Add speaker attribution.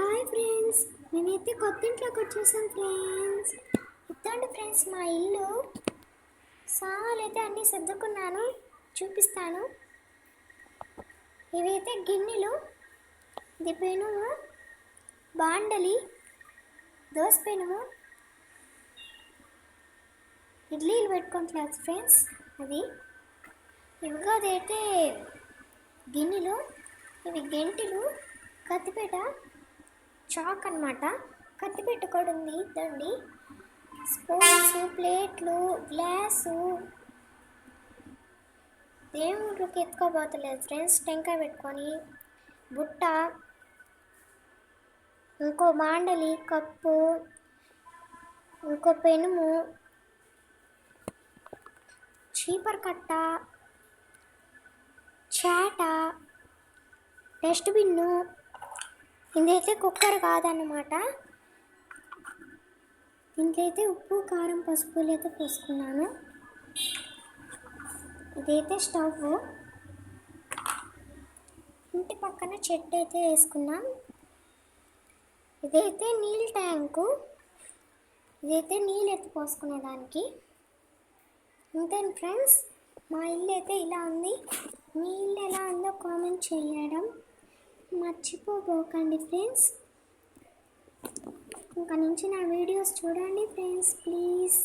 Speaker 1: Hi friends మేమైతే కొత్త ఇంట్లోకి వచ్చేసాం ఫ్రెండ్స్. ఇద్దండి ఫ్రెండ్స్ మా ఇల్లు. సామాన్లు అయితే అన్నీ సర్దుకున్నాను చూపిస్తాను. ఇవైతే గిన్నెలు ఇది పెనుము బాండలి దోశ పెనుము ఇడ్లీలు పెట్టుకుంటున్నారు ఫ్రెండ్స్ అది. ఇవిగా అయితే గిన్నెలు ఇవి గెంటిలు కత్తిపేట చాక్ అన్నమాట. కత్తి కూడా ఉంది దండి స్పూన్స్ ప్లేట్లు గ్లాసు. దేవుడికి ఎత్తుకోబోతలేదు. ఫ్రెండ్స్ టెంకాయ పెట్టుకొని బుట్ట ఇంకో మాండలి కప్పు ఇంకో పెనుము చీపర్ కట్ట చాట డస్ట్బిన్ను ఇదైతే కుక్కర్ కాదన్నమాట. దీంట్లో అయితే ఉప్పు కారం పసుపులు అయితే పోసుకున్నాను. ఇదైతే స్టవ్. ఇంటి పక్కన చెట్టు అయితే వేసుకున్నాం. ఇదైతే నీళ్ళ ట్యాంకు. ఇదైతే నీళ్ళు ఎత్తి పోసుకునేదానికి. ఇంతే ఫ్రెండ్స్? మా ఇల్లు అయితే ఇలా ఉంది. మీ ఇల్లు ఎలా ఉందో కామెంట్ చేయండి. మర్చిపోబోకండి ఫ్రెండ్స్. ఇంకా నుంచి నా వీడియోస్ చూడండి ఫ్రెండ్స్ ప్లీజ్.